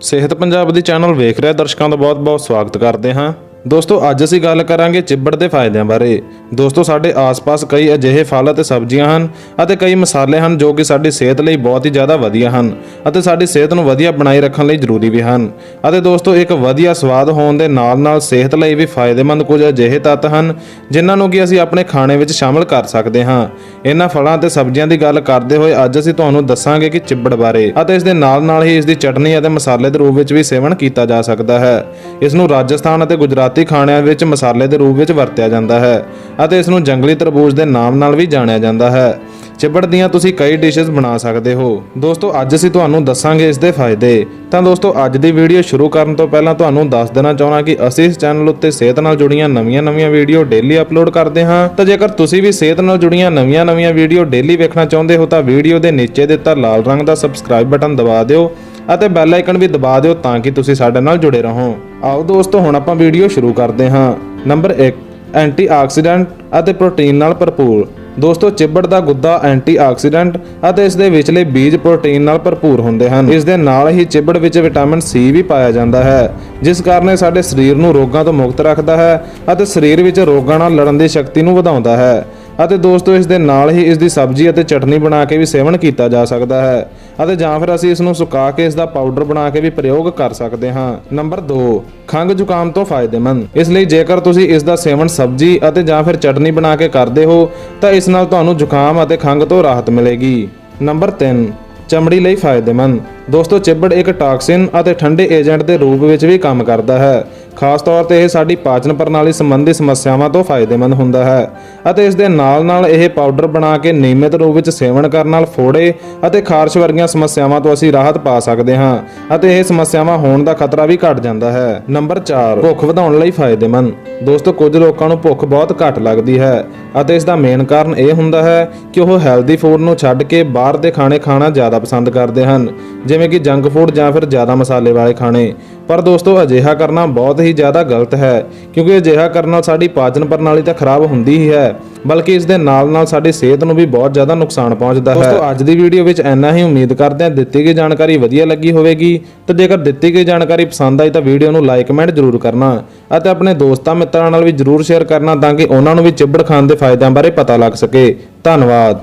ਸਿਹਤ ਪੰਜਾਬ ਦੀ ਚੈਨਲ ਵੇਖ ਰਿਹਾ ਦਰਸ਼ਕਾਂ ਦਾ ਬਹੁਤ-ਬਹੁਤ ਸਵਾਗਤ ਕਰਦੇ ਹਾਂ। ਦੋਸਤੋ, ਅੱਜ ਅਸੀਂ ਗੱਲ ਕਰਾਂਗੇ ਚਿੱਬੜ ਦੇ ਫਾਇਦਿਆਂ ਬਾਰੇ। ਦੋਸਤੋ, ਸਾਡੇ ਆਸ-ਪਾਸ ਕਈ ਅਜਿਹੇ ਫਲ ਅਤੇ ਸਬਜ਼ੀਆਂ ਹਨ ਅਤੇ ਕਈ ਮਸਾਲੇ ਹਨ ਜੋ ਕਿ ਸਾਡੀ ਸਿਹਤ ਲਈ ਬਹੁਤ ਹੀ ਜ਼ਿਆਦਾ ਵਧੀਆ ਹਨ ਅਤੇ ਸਾਡੀ ਸਿਹਤ ਨੂੰ ਵਧੀਆ ਬਣਾਈ ਰੱਖਣ ਲਈ ਜ਼ਰੂਰੀ ਵੀ ਹਨ। ਅਤੇ ਦੋਸਤੋ, ਇੱਕ ਵਧੀਆ ਸਵਾਦ ਹੋਣ ਦੇ ਨਾਲ-ਨਾਲ ਸਿਹਤ ਲਈ ਵੀ ਫਾਇਦੇਮੰਦ ਕੁਝ ਅਜਿਹੇ ਤੱਤ ਹਨ ਜਿਨ੍ਹਾਂ ਨੂੰ ਕਿ ਅਸੀਂ ਆਪਣੇ ਖਾਣੇ ਵਿੱਚ ਸ਼ਾਮਲ ਕਰ ਸਕਦੇ ਹਾਂ। ਇਹਨਾਂ ਫਲਾਂ ਅਤੇ ਸਬਜ਼ੀਆਂ ਦੀ ਗੱਲ ਕਰਦੇ ਹੋਏ ਅੱਜ ਅਸੀਂ ਤੁਹਾਨੂੰ ਦੱਸਾਂਗੇ ਕਿ ਚਿੱਬੜ ਬਾਰੇ ਅਤੇ ਇਸ ਦੇ ਨਾਲ-ਨਾਲ ਹੀ ਇਸ ਦੀ ਚਟਨੀ ਅਤੇ ਮਸਾਲੇ ਦੇ ਰੂਪ ਵਿੱਚ ਵੀ ਸੇਵਨ ਕੀਤਾ ਜਾ ਸਕਦਾ ਹੈ। ਇਸ ਨੂੰ ਰਾਜਸਥਾਨ ਅਤੇ ਗੁਜਰਾਤੀ ਖਾਣਿਆਂ ਵਿੱਚ ਮਸਾਲੇ ਦੇ ਰੂਪ ਵਿੱਚ ਵਰਤਿਆ ਜਾਂਦਾ ਹੈ ਅਤੇ ਇਸ ਨੂੰ ਜੰਗਲੀ ਤਰਬੂਜ ਦੇ ਨਾਮ ਨਾਲ ਵੀ ਜਾਣਿਆ ਜਾਂਦਾ ਹੈ। ਚਿਬੜ ਦੀਆਂ ਤੁਸੀਂ ਕਈ ਡਿਸ਼ਸ ਬਣਾ ਸਕਦੇ ਹੋ। ਦੋਸਤੋ, ਅੱਜ ਅਸੀਂ ਤੁਹਾਨੂੰ ਦੱਸਾਂਗੇ ਇਸ ਦੇ ਫਾਇਦੇ। ਤਾਂ ਦੋਸਤੋ, ਅੱਜ ਦੀ ਵੀਡੀਓ ਸ਼ੁਰੂ ਕਰਨ ਤੋਂ ਪਹਿਲਾਂ ਤੁਹਾਨੂੰ ਦੱਸ ਦੇਣਾ ਚਾਹੁੰਦਾ ਕਿ ਅਸੀਂ ਇਸ ਚੈਨਲ ਉੱਤੇ ਸਿਹਤ ਨਾਲ ਜੁੜੀਆਂ ਨਵੀਆਂ-ਨਵੀਆਂ ਵੀਡੀਓ ਡੇਲੀ ਅਪਲੋਡ ਕਰਦੇ ਹਾਂ। ਤਾਂ ਜੇਕਰ ਤੁਸੀਂ ਵੀ ਸਿਹਤ ਨਾਲ ਜੁੜੀਆਂ ਨਵੀਆਂ-ਨਵੀਆਂ ਵੀਡੀਓ ਡੇਲੀ ਵੇਖਣਾ ਚਾਹੁੰਦੇ ਹੋ, ਤਾਂ ਵੀਡੀਓ ਦੇ ਨੀਚੇ ਦਿੱਤਾ ਲਾਲ ਰੰਗ ਦਾ ਸਬਸਕ੍ਰਾਈਬ ਬਟਨ ਦਬਾ ਦਿਓ ਅਤੇ ਬੈਲ ਆਈਕਨ ਵੀ ਦਬਾ ਦਿਓ ਤਾਂ ਕਿ ਤੁਸੀਂ ਸਾਡੇ ਨਾਲ ਜੁੜੇ ਰਹੋ। ਆਓ ਦੋਸਤੋ, ਹੁਣ ਆਪਾਂ ਵੀਡੀਓ ਸ਼ੁਰੂ ਕਰਦੇ ਹਾਂ। ਨੰਬਰ 1 ਐਂਟੀਆਕਸੀਡੈਂਟ ਅਤੇ ਪ੍ਰੋਟੀਨ ਨਾਲ ਭਰਪੂਰ। ਦੋਸਤੋ, ਚਿੱਬੜ ਦਾ ਗੁੱਦਾ ਐਂਟੀਆਕਸੀਡੈਂਟ ਅਤੇ ਇਸ ਦੇ ਵਿਚਲੇ ਬੀਜ ਪ੍ਰੋਟੀਨ ਨਾਲ ਭਰਪੂਰ ਹੁੰਦੇ ਹਨ। ਇਸ ਦੇ ਨਾਲ ਹੀ ਚਿੱਬੜ ਵਿੱਚ ਵਿਟਾਮਿਨ ਸੀ ਵੀ ਪਾਇਆ ਜਾਂਦਾ ਹੈ, ਜਿਸ ਕਾਰਨ ਇਹ ਸਾਡੇ ਸਰੀਰ ਨੂੰ ਰੋਗਾਂ ਤੋਂ ਮੁਕਤ ਰੱਖਦਾ ਹੈ ਅਤੇ ਸਰੀਰ ਵਿੱਚ ਰੋਗਾਂ ਨਾਲ ਲੜਨ ਦੀ ਸ਼ਕਤੀ ਨੂੰ ਵਧਾਉਂਦਾ ਹੈ। ਅਤੇ ਦੋਸਤੋ, ਇਸ ਦੇ ਨਾਲ ਹੀ ਇਸ ਦੀ ਸਬਜ਼ੀ ਅਤੇ ਚਟਨੀ ਬਣਾ ਕੇ ਵੀ ਸੇਵਨ ਕੀਤਾ ਜਾ ਸਕਦਾ ਹੈ ਅਤੇ ਜਾਂ ਫਿਰ ਅਸੀਂ ਇਸ ਨੂੰ ਸੁਕਾ ਕੇ ਇਸ ਦਾ ਪਾਊਡਰ ਬਣਾ ਕੇ ਵੀ ਪ੍ਰਯੋਗ ਕਰ ਸਕਦੇ ਹਾਂ। ਨੰਬਰ 2 ਖੰਘ ਜ਼ੁਕਾਮ ਤੋਂ ਫਾਇਦੇਮੰਦ। ਇਸ ਲਈ ਜੇਕਰ ਤੁਸੀਂ ਇਸ ਦਾ ਸੇਵਨ ਸਬਜ਼ੀ ਅਤੇ ਜਾਂ ਫਿਰ ਚਟਨੀ ਬਣਾ ਕੇ ਕਰਦੇ ਹੋ, ਤਾਂ ਇਸ ਨਾਲ ਤੁਹਾਨੂੰ ਜ਼ੁਕਾਮ ਅਤੇ ਖੰਘ ਤੋਂ ਰਾਹਤ ਮਿਲੇਗੀ। ਨੰਬਰ 3 ਚਮੜੀ ਲਈ ਫਾਇਦੇਮੰਦ। ਦੋਸਤੋ, ਚਿੱਬੜ ਇੱਕ ਟਾਕਸਿਨ ਅਤੇ ਠੰਡੇ ਏਜੰਟ ਦੇ ਰੂਪ ਵਿੱਚ ਵੀ ਕੰਮ ਕਰਦਾ ਹੈ। ਖਾਸ ਤੌਰ ਤੇ ਇਹ ਸਾਡੀ ਪਾਚਨ ਪ੍ਰਣਾਲੀ ਸੰਬੰਧੀ ਸਮੱਸਿਆਵਾਂ ਤੋਂ ਫਾਇਦੇਮੰਦ ਹੁੰਦਾ ਹੈ ਅਤੇ ਇਸ ਦੇ ਨਾਲ-ਨਾਲ ਇਹ ਪਾਊਡਰ ਬਣਾ ਕੇ ਨਿਯਮਿਤ ਰੂਪ ਵਿੱਚ ਸੇਵਨ ਕਰਨ ਨਾਲ ਫੋੜੇ ਅਤੇ ਖਾਰਸ਼ ਵਰਗੀਆਂ ਸਮੱਸਿਆਵਾਂ ਤੋਂ ਅਸੀਂ ਰਾਹਤ ਪਾ ਸਕਦੇ ਹਾਂ ਅਤੇ ਇਹ ਸਮੱਸਿਆਵਾਂ ਹੋਣ ਦਾ ਖਤਰਾ ਵੀ ਘਟ ਜਾਂਦਾ ਹੈ। ਨੰਬਰ 4 ਭੁੱਖ ਵਧਾਉਣ ਲਈ ਫਾਇਦੇਮੰਦ। ਦੋਸਤੋ, ਕੁਝ ਲੋਕਾਂ ਨੂੰ ਭੁੱਖ ਬਹੁਤ ਘੱਟ ਲੱਗਦੀ ਹੈ ਅਤੇ ਇਸ ਦਾ ਮੇਨ ਕਾਰਨ ਇਹ ਹੁੰਦਾ ਹੈ ਕਿ ਉਹ ਹੈਲਦੀ ਫੂਡ ਨੂੰ ਛੱਡ ਕੇ ਬਾਹਰ ਦੇ ਖਾਣੇ ਖਾਣਾ ਜ਼ਿਆਦਾ ਪਸੰਦ ਕਰਦੇ ਹਨ, ਜਿਵੇਂ ਕਿ ਜੰਕ ਫੂਡ ਜਾਂ ਫਿਰ ਜ਼ਿਆਦਾ ਮਸਾਲੇ ਵਾਲੇ ਖਾਣੇ। ਪਰ ਦੋਸਤੋ, ਅਜਿਹਾ ਕਰਨਾ ਬਹੁਤ ਹੀ ਜ਼ਿਆਦਾ ਗਲਤ ਹੈ, ਕਿਉਂਕਿ ਅਜਿਹਾ ਕਰਨ ਨਾਲ ਸਾਡੀ ਪਾਚਨ ਪ੍ਰਣਾਲੀ ਤਾਂ ਖਰਾਬ ਹੁੰਦੀ ਹੀ ਹੈ। ਬਲਕਿ ਇਸ ਦੇ ਨਾਲ-ਨਾਲ ਸਾਡੀ ਸਿਹਤ ਨੂੰ ਵੀ ਬਹੁਤ ਜ਼ਿਆਦਾ ਨੁਕਸਾਨ ਪਹੁੰਚਦਾ ਹੈ। ਦੋਸਤੋ, ਅੱਜ ਦੀ ਵੀਡੀਓ ਵਿੱਚ ਇੰਨਾ ਹੀ ਉਮੀਦ ਕਰਦੇ ਹਾਂ ਦਿੱਤੀ ਗਈ ਜਾਣਕਾਰੀ ਵਧੀਆ ਲੱਗੀ ਹੋਵੇਗੀ। ਤੇ ਜੇਕਰ ਦਿੱਤੀ ਗਈ ਜਾਣਕਾਰੀ ਪਸੰਦ ਆਈ ਤਾਂ ਵੀਡੀਓ ਨੂੰ ਲਾਈਕ ਕਮੈਂਟ ਜ਼ਰੂਰ ਕਰਨਾ ਅਤੇ ਆਪਣੇ ਦੋਸਤਾਂ, ਮਿੱਤਰਾਂ ਨਾਲ ਵੀ ਜ਼ਰੂਰ ਸ਼ੇਅਰ ਕਰਨਾ ਤਾਂ ਕਿ ਉਹਨਾਂ ਨੂੰ ਵੀ ਚਿੱਬੜ ਖਾਣ ਦੇ ਫਾਇਦਿਆਂ ਬਾਰੇ ਪਤਾ ਲੱਗ ਸਕੇ। ਧੰਨਵਾਦ।